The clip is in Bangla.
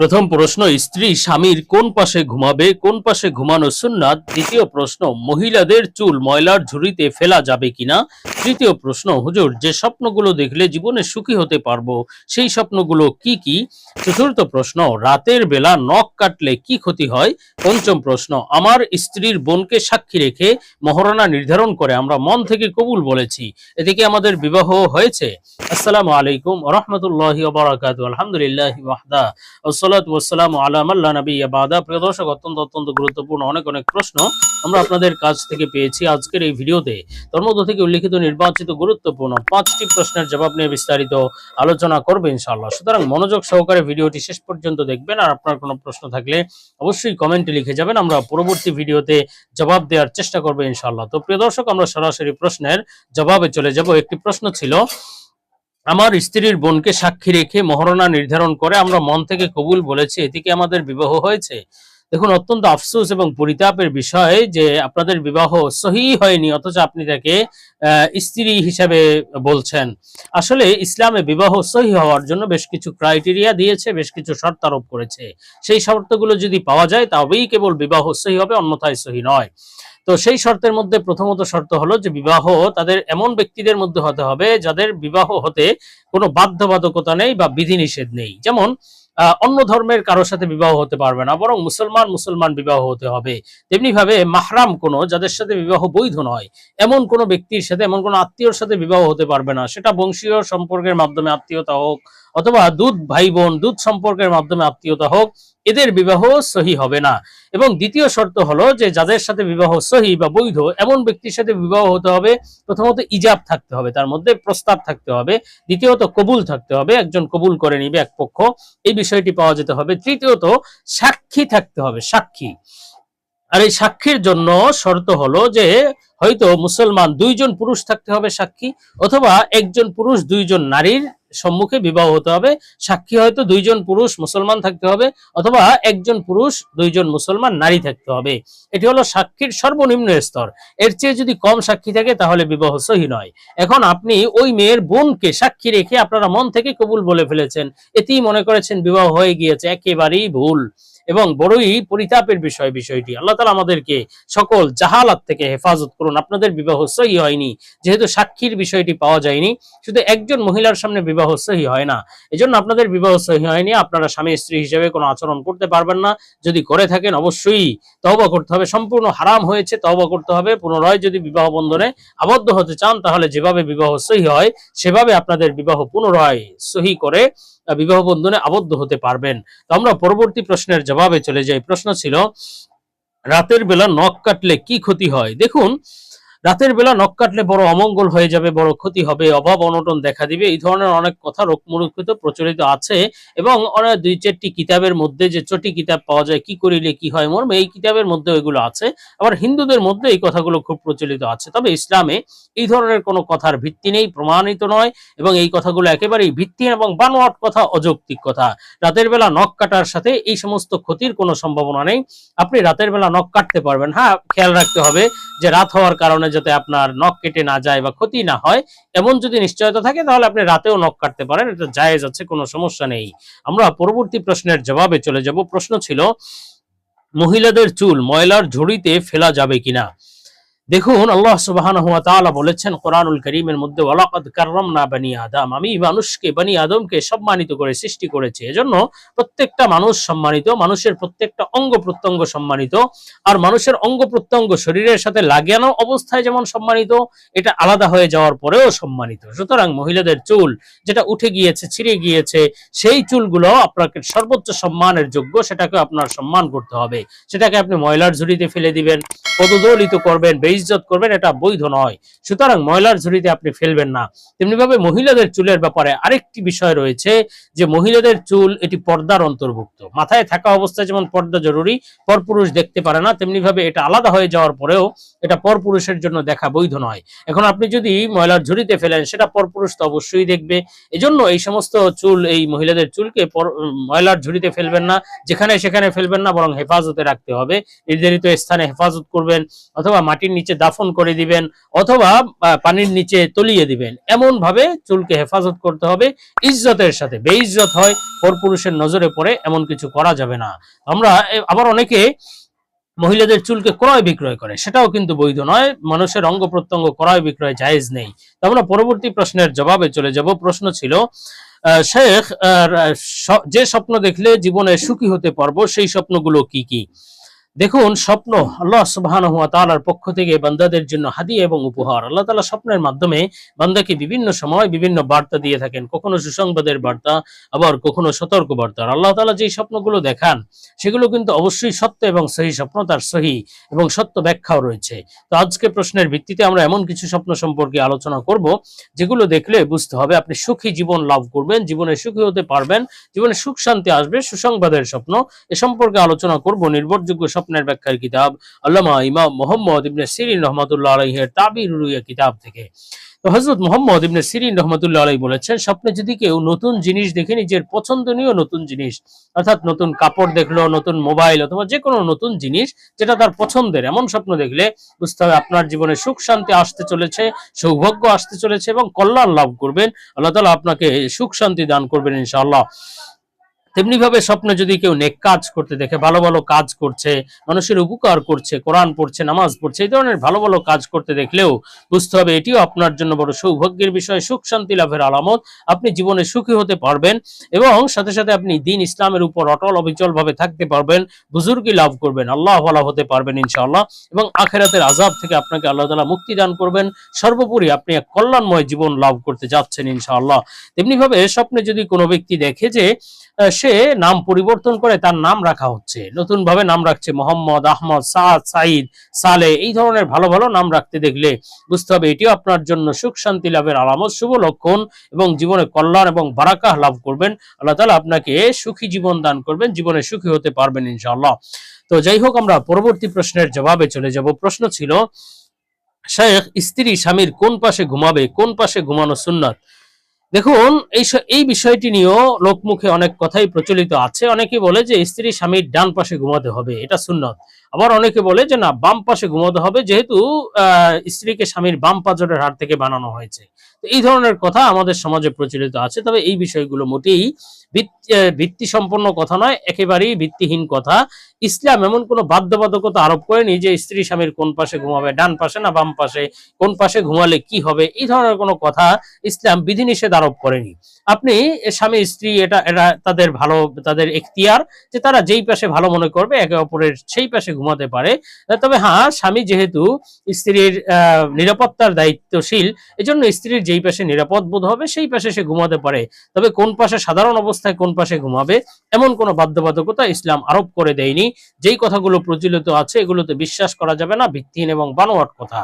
প্রথম প্রশ্ন, স্ত্রী স্বামীর কোন পাশে ঘুমাবে, কোন পাশে ঘুমানো সুন্নাত? দ্বিতীয় প্রশ্ন, মহিলাদের চুল ময়লার ঝুড়িতে ফেলা যাবে কিনা? তৃতীয় প্রশ্ন, হুজুর, যে স্বপ্নগুলো দেখলে জীবনে সুখী হতে পারব, সেই স্বপ্নগুলো কি কি? চতুর্থ প্রশ্ন, রাতের বেলা নখ কাটলে কি ক্ষতি হয়? পঞ্চম প্রশ্ন, আমার স্ত্রীর বোনকে সাক্ষী রেখে মহারণা নির্ধারণ করে আমরা মন থেকে কবুল বলেছি। এদিকে আমাদের বিবাহ হয়েছে? আসসালামু আলাইকুম রহমতুল্লাহ আলহামদুলিল্লাহ উল্লিখিত নির্বাচিত গুরুত্বপূর্ণ পাঁচটি প্রশ্নের জবাব নিয়ে বিস্তারিত আলোচনা করবে ইনশাআল্লাহ। সুতরাং মনোযোগ সহকারে ভিডিওটি শেষ পর্যন্ত দেখবেন, আর আপনার কোনো প্রশ্ন থাকলে অবশ্যই কমেন্টে লিখে যাবেন। আমরা পরবর্তী ভিডিওতে জবাব দেওয়ার চেষ্টা করব ইনশাআল্লাহ। তো প্রিয় দর্শক, আমরা সরাসরি প্রশ্নের জবাবে চলে যাব। একটি প্রশ্ন ছিল আমার স্ত্রীর বোনকে সাক্ষী রেখে মহারণা নির্ধারণ করে আমরা মন থেকে কবুল বলেছি। এদিকে আমাদের বিবাহ হয়েছে? দেখুন, অত্যন্ত আফসোস এবং পরিতাপের বিষয় যে আপনাদের বিবাহ সহি হয়নি, অথচ আপনি তাকে স্ত্রী হিসাবে বলছেন। আসলে ইসলামে বিবাহ সহি হওয়ার জন্য বেশ কিছু ক্রাইটেরিয়া দিয়েছে, বেশ কিছু শর্ত আরোপ করেছে। সেই শর্তগুলো যদি পাওয়া যায় তবেই কেবল বিবাহ সহি হবে, অন্যথায় সহি নয়। তো সেই শর্তের মধ্যে প্রথমত শর্ত হলো যে বিবাহ তাদের এমন ব্যক্তিদের মধ্যে হতে হবে, যাদের বিবাহ হতে কোনো বাধ্যবাধকতা নেই বা বিধিনিষেধ নেই। যেমন অন্য ধর্মের কারোর সাথে বিবাহ হতে পারবে না, বরং মুসলমান মুসলমান বিবাহ হতে হবে। তেমনি ভাবে মাহরাম কোনো যাদের সাথে বিবাহ বৈধ নয়, এমন কোনো ব্যক্তির সাথে, এমন কোনো আত্মীয়র সাথে বিবাহ হতে পারবে না। সেটা বংশীয় সম্পর্কের মাধ্যমে আত্মীয়তা হোক অথবা দুধ ভাই বোন দুধ সম্পর্কের মাধ্যমে আত্মীয়তা হোক, এদের বিবাহ সহি হবে না। এবং দ্বিতীয় শর্ত হলো যে, যাদের সাথে বিবাহ সহি বা বৈধ, এমন ব্যক্তির সাথে বিবাহ হতে হবে, প্রথমত ইজাব থাকতে হবে, তার মধ্যে প্রস্তাব থাকতে হবে, দ্বিতীয়ত কবুল থাকতে হবে, একজন কবুল করে নিবে এক পক্ষ, এই বিষয়টি পাওয়া যেতে হবে। তৃতীয়ত, সাক্ষী থাকতে হবে, সাক্ষী। আর এই সাক্ষীর জন্য শর্ত হলো যে, হয়তো মুসলমান দুইজন পুরুষ থাকতে হবে সাক্ষী, অথবা একজন পুরুষ দুইজন নারীর সম্মুখে বিবাহ হতে হবে। সাক্ষী হয়তো দুইজন পুরুষ মুসলমান থাকতে হবে অথবা একজন পুরুষ, দুইজন মুসলমান নারী থাকতে হবে। এটি হলো সাক্ষীর সর্বনিম্ন স্তর। এর চেয়ে যদি কম সাক্ষী থাকে তাহলে বিবাহ সহি নয়। এখন আপনি ওই মেয়ের বোনকে সাক্ষী রেখে আপনারা মন থেকে কবুল বলে ফেলেছেন। এতেই মনে করেছেন বিবাহ হয়ে গিয়েছে, একেবারেই ভুল। এবং বড়ই পরিতাপের বিষয় বিষয়টি। আল্লাহ তালা আমাদেরকে সকল জাহালাত থেকে হেফাজত করুন। আপনাদের বিবাহ সহি হয়নি, যেহেতু সাক্ষীর বিষয়টি পাওয়া যায়নি, শুধু একজন মহিলার সামনে বিবাহ সহি হয় না। এজন্য আপনাদের বিবাহ সহি হয়নি, আপনারা স্বামী স্ত্রী হিসেবে কোনো আচরণ করতে পারবেন না। যদি করে থাকেন, অবশ্যই তহবা করতে হবে। সম্পূর্ণ হারাম হয়েছে তহবা করতে হবে। পুনরায় যদি বিবাহ বন্ধনে আবদ্ধ হতে চান, তাহলে যেভাবে বিবাহ সহি হয়, সেভাবে আপনাদের বিবাহ পুনরায় সহি করে বিবাহ বন্ধনে আবদ্ধ হতে পারবেন। তো আমরা পরবর্তী প্রশ্নের জবাবে চলে যাই। প্রশ্ন ছিল, রাতের বেলা নখ কাটলে কি ক্ষতি হয়? দেখুন রাতের বেলা নখ কাটলে বড় অমঙ্গল হয়ে যাবে, বড় ক্ষতি হবে, অভাব অনটন দেখা দিবে। এই ধরনের অনেক কথা রোগমুরুক্ষিত প্রচলিত আছে এবং অনেক দুই চারটি কিতাবের মধ্যে যে চটি কিতাব পাওয়া যায়, কি করিলে কি হয় মর্মে, এই কিতাবের মধ্যে এগুলো আছে। আবার হিন্দুদের মধ্যে এই কথাগুলো খুব প্রচলিত আছে। তবে ইসলামে এই ধরনের কোনো কথার ভিত্তি নেই, প্রমাণিত নয় এবং এই কথাগুলো একেবারেই ভিত্তিহীন এবং বানোয়াট কথা, অযৌক্তিক কথা। রাতের বেলা নখ কাটার সাথে এই সমস্ত ক্ষতির কোনো সম্ভাবনা নেই। আপনি রাতের বেলা নখ কাটতে পারবেন। হ্যাঁ খেয়াল রাখতে হবে যে রাত হওয়ার কারণে যাতে আপনার নখ কেটে না যায় বা ক্ষতি না হয়, এমন যদি নিশ্চয়তা থাকে, তাহলে আপনি রাতেও নখ কাটতে পারেন, এটা জায়েজ আছে, কোনো সমস্যা নেই। আমরা পরবর্তী প্রশ্নের জবাবে চলে যাব। প্রশ্ন ছিল, মহিলাদের চুল ময়লার ঝুড়িতে ফেলা যাবে কিনা? দেখুন, আল্লাহ সুবহানাহু ওয়া তাআলা বলেছেন, কোরআনুল কারীমের মধ্যে কাররামনা বানি আদম। আমি মানুষকে, বানি আদমকে সম্মানিত করে সৃষ্টি করেছি। এজন্য প্রত্যেকটা মানুষ সম্মানিত, মানুষের প্রত্যেকটা অঙ্গ প্রত্যঙ্গ সম্মানিত, আর মানুষের অঙ্গ প্রত্যঙ্গ শরীরের সাথে লাগানো অবস্থায় যেমন সম্মানিত, এটা আলাদা হয়ে যাওয়ার পরেও সম্মানিত। সুতরাং মহিলাদের চুল যেটা উঠে গিয়েছে, ছিঁড়ে গিয়েছে, সেই চুলগুলো আপনাকে সর্বোচ্চ সম্মানের যোগ্য, সেটাকে আপনার সম্মান করতে হবে। সেটাকে আপনি ময়লার ঝুড়িতে ফেলে দিবেন, পদদলিত করবেন বেইজ্জত করবেন, এটা বৈধ নয়। সুতরাং ময়লার ঝুড়িতে আপনি ফেলবেন না। তেমনি ভাবে মহিলাদের চুলের ব্যাপারে আরেকটি বিষয় রয়েছে যে, মহিলাদের চুল এটি পর্দার অন্তর্ভুক্ত। মাথায় থাকা অবস্থায় যেমন পর্দা জরুরি, পরপুরুষ দেখতে পারে না তেমনি ভাবে এটা আলাদা হয়ে যাওয়ার পরেও এটা পরপুরুষের জন্য দেখা বৈধ নয়। এখন আপনি যদি ময়লার ঝুড়িতে ফেলেন, সেটা পরপুরুষ তো অবশ্যই দেখবে। এজন্য এই সমস্ত চুল, এই মহিলাদের চুলকে ময়লার ঝুড়িতে ফেলবেন না। যেখানে সেখানে ফেলবেন না, বরং হেফাজতে রাখতে হবে। নির্ধারিত স্থানে হেফাজত করবেন, অথবা মাটির নিচে নিচে দাফন করে দিবেন অথবা পানির নিচে তলিয়ে দিবেন। এমন ভাবে চুলকে হেফাজত করতে হবে। ইজ্জতের সাথে। বেইজ্জত হয়, পরপুরুষের নজরে পড়ে, এমন কিছু করা যাবে না। আমরা আবার অনেকে মহিলাদের চুলকে ক্রয় বিক্রয় করে। সেটাও কিন্তু বৈধ নয়। মানুষের অঙ্গ প্রত্যঙ্গ ক্রয় বিক্রয় জায়েজ নেই। তো আমরা পরবর্তী প্রশ্নের জবাবে চলে যাব। প্রশ্ন ছিল শেখ যে স্বপ্ন দেখলে জীবনে সুখী হতে পারব, সেই স্বপ্নগুলো কি কি? দেখুন, স্বপ্ন আল্লাহ তাআলার পক্ষ থেকে বান্দাদের জন্য হাদিয়া এবং উপহার। আল্লাহ তাআলা স্বপ্নের মাধ্যমে বান্দাকে বিভিন্ন সময় বিভিন্ন বার্তা দিয়ে থাকেন। কখনো সুসংবাদের বার্তা, আবার কখনো সতর্ক বার্তা। আল্লাহ তাআলা যেই স্বপ্নগুলো দেখান, সেগুলো কিন্তু অবশ্যই সত্য এবং সহি স্বপ্ন, তার সহি এবং সত্য ব্যাখ্যাও রয়েছে। তো আজকে প্রশ্নের ভিত্তিতে আমরা এমন কিছু স্বপ্ন সম্পর্কে আলোচনা করব, যেগুলো দেখলে বুঝতে হবে আপনি সুখী জীবন লাভ করবেন, জীবনে সুখী হতে পারবেন, জীবনে সুখ শান্তি আসবে, সুসংবাদের স্বপ্ন, এ সম্পর্কে আলোচনা করব, নির্ভরযোগ্য স্বপ্নের ব্যাখ্যার কিতাব আল্লামা ইমাম মোহাম্মদ ইবনে সিরিন রহমতুল্লাহ আলহের তাবির রুইয়া কিতাব থেকে। তো হজরত মোহাম্মদ ইবনে সিরিন রহমতুল্লাহ আলাই বলেছেন, স্বপ্নে যদি কেউ নতুন জিনিস দেখে নিজের পছন্দনীয় নতুন জিনিস, অর্থাৎ নতুন কাপড় দেখল, নতুন মোবাইল অথবা যে কোনো নতুন জিনিস যেটা তার পছন্দের, এমন স্বপ্ন দেখলে বুঝতে হবে আপনার জীবনে সুখ শান্তি আসতে চলেছে, সৌভাগ্য আসতে চলেছে এবং কল্যাণ লাভ করবেন। আল্লাহ তালা আপনাকে সুখ শান্তি দান করবেন ইনশাআল্লাহ। তেমনি ভাবে স্বপ্নে যদি কেউ নেক কাজ করতে দেখে ভালো ভালো কাজ করছে মানুষের উপকার করছে কোরআন পড়ছে নামাজ পড়ছে এই ধরনের ভালো ভালো কাজ করতে দেখলেও বুঝতে হবে এটিও আপনার জন্য বড় সৌভাগ্যের বিষয় সুখ শান্তি লাভের আলামত। আপনি জীবনে সুখী হতে পারবেন এবং সাথে সাথে আপনি দিন ইসলামের উপর অটল অবিচল ভাবে থাকতে পারবেন বুজুর্গি লাভ করবেন আল্লাহ ভালা হতে পারবেন ইনশাআল্লাহ এবং আখেরাতের আজাব থেকে আপনাকে আল্লাহ তালা মুক্তি দান করবেন। সর্বোপরি আপনি এক কল্যাণময় জীবন লাভ করতে যাচ্ছেন ইনশাআল্লাহ। তেমনি ভাবে স্বপ্নে যদি কোনো ব্যক্তি দেখে যে আহ, সে নাম পরিবর্তন করে তার নাম রাখা হচ্ছে। নতুন ভাবে নাম রাখছে মোহাম্মদ আহমদ সাদ সাইদ সালে। এই ধরনের ভালো ভালো নাম রাখতে দেখলে বুঝতে হবে এটিও আপনার জন্য সুখ, শান্তি লাভের আলামত, শুভ লক্ষণ এবং জীবনে কল্যাণ এবং বারাকাহ লাভ করবেন। আল্লাহ তালা আপনাকে সুখী জীবন দান করবেন, জীবনে সুখী হতে পারবেন ইনশাআল্লাহ। তো যাই হোক, আমরা পরবর্তী প্রশ্নের জবাবে চলে যাব। প্রশ্ন ছিল শেখ স্ত্রী, স্বামীর কোন পাশে ঘুমাবে, কোন পাশে ঘুমানো সুন্নাত? দেখুন, এই এই বিষয়টি নিয়েও লোকমুখে অনেক কথাই প্রচলিত আছে। অনেকে বলে যে স্ত্রী স্বামীর ডান পাশে ঘুমাতে হবে, এটা সুন্নত। আবার অনেকে বলে যে না, বাম পাশে ঘুমাতে হবে, যেহেতু স্ত্রীকে স্বামীর বাম পাজরের হাড় থেকে বানানো হয়েছে। এই ধরনের কথা আমাদের সমাজে প্রচলিত আছে, তবে এই বিষয়গুলো মোটেই ভিত্তি সম্পন্ন কথা নয়, একেবারেই ভিত্তিহীন কথা। ইসলাম এমন কোনো বাধ্যবাধকতা আরোপ করেনি যে স্ত্রী স্বামীর কোন পাশে ঘুমাবে, ডান পাশে না বাম পাশে, কোন পাশে ঘুমালে কি হবে, এই ধরনের কোনো কথা ইসলাম বিধিনিষেধ আরোপ করেনি। আপনি স্বামী, স্ত্রী, এটা এটা তাদের ভালো, তাদের এখতিয়ার যে তারা যেই পাশে ভালো মনে করবে, একে অপরের সেই পাশে ঘুমাতে পারে। তবে হ্যাঁ স্বামী যেহেতু স্ত্রীর নিরাপত্তার দায়িত্বশীল, এজন্য স্ত্রীর যেই পাশে নিরাপদ বোধ হবে, সেই পাশে সে ঘুমাতে পারে। তবে কোন পাশে সাধারণ অবস্থায় কোন পাশে ঘুমাবে, এমন কোনো বাধ্যবাধকতা ইসলাম আরোপ করে দেয়নি। যেই কথাগুলো প্রচলিত আছে, এগুলোতে বিশ্বাস করা যাবে না, ভিত্তিহীন এবং বানোয়াট কথা।